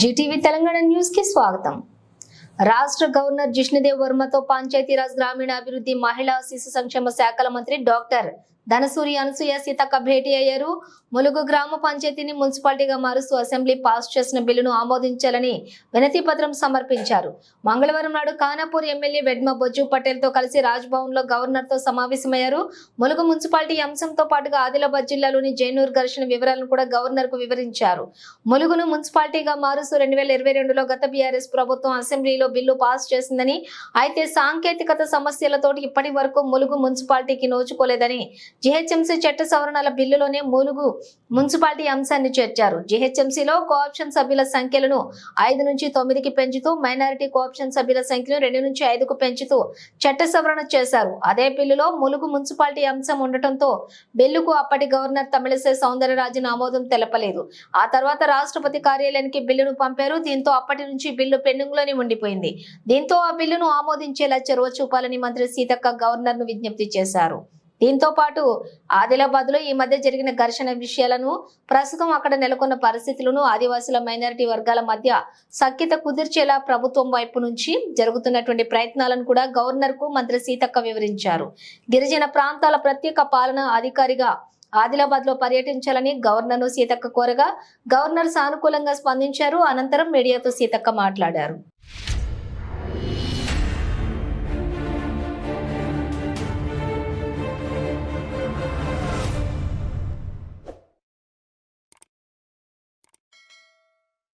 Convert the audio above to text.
Zee TV Telangana న్యూస్కి స్వాగతం. రాష్ట్ర గవర్నర్ జిష్ణుదేవ్ వర్మతో పంచాయతీరాజ్ గ్రామీణాభివృద్ధి మహిళా శిశు సంక్షేమ శాఖల మంత్రి డాక్టర్ ధనసూరి అనసూయ సీతక్క భేటీ అయ్యారు. ములుగు గ్రామ పంచాయతీని మున్సిపాలిటీగా మారుస్తూ అసెంబ్లీ పాస్ చేసిన బిల్లును ఆమోదించాలని వినతి పత్రం సమర్పించారు. మంగళవారం నాడు ఖానాపూర్ ఎమ్మెల్యే వెడ్మ బొజ్జు పటేల్తో కలిసి రాజ్భవన్లో గవర్నర్తో సమావేశమయ్యారు. ములుగు మున్సిపాలిటీ అంశంతో పాటుగా ఆదిలాబాద్ జిల్లాలోని జైనూర్ ఘర్షణ వివరాలను కూడా గవర్నర్కు వివరించారు. ములుగును మున్సిపాలిటీగా మారుస్తూ రెండు వేల ఇరవై రెండులో గత బీఆర్ఎస్ ప్రభుత్వం అసెంబ్లీలో బిల్లు పాస్ చేసిందని అయితే సాంకేతికత సమస్యలతోటి ఇప్పటి వరకు ములుగు మున్సిపాలిటీకి నోచుకోలేదని జిహెచ్ఎంసీ చట్ట సవరణల బిల్లులోనే ములుగు మున్సిపాలిటీ అంశాన్ని చేర్చారు. జిహెచ్ఎంసీలో కోఆప్షన్ సభ్యుల సంఖ్యలను ఐదు నుంచి తొమ్మిదికి పెంచుతూ మైనారిటీ కోఆప్షన్ సభ్యుల సంఖ్యను రెండు నుంచి ఐదుకు పెంచుతూ చట్ట సవరణ చేశారు. అదే బిల్లులో ములుగు మున్సిపాలిటీ అంశం ఉండటంతో బిల్లుకు అప్పటి గవర్నర్ తమిళసై సౌందరరాజన్ ఆమోదం తెలపలేదు. ఆ తర్వాత రాష్ట్రపతి కార్యాలయానికి బిల్లును పంపారు. దీంతో అప్పటి నుంచి బిల్లు పెండింగ్లోనే ఉండిపోయింది. దీంతో ఆ బిల్లును ఆమోదించేలా చొరవ చూపాలని మంత్రి సీతక్క గవర్నర్ను విజ్ఞప్తి చేశారు. దీంతో పాటు ఆదిలాబాద్లో ఈ మధ్య జరిగిన ఘర్షణ విషయాలను ప్రస్తుతం అక్కడ నెలకొన్న పరిస్థితులను ఆదివాసుల మైనారిటీ వర్గాల మధ్య సఖ్యత కుదిర్చేలా ప్రభుత్వం వైపు నుంచి జరుగుతున్నటువంటి ప్రయత్నాలను కూడా గవర్నర్కు మంత్రి సీతక్క వివరించారు. గిరిజన ప్రాంతాల ప్రత్యేక పాలన అధికారిగా ఆదిలాబాద్లో పర్యటించాలని గవర్నర్ను సీతక్క కోరగా గవర్నర్ సానుకూలంగా స్పందించారు. అనంతరం మీడియాతో సీతక్క మాట్లాడారు.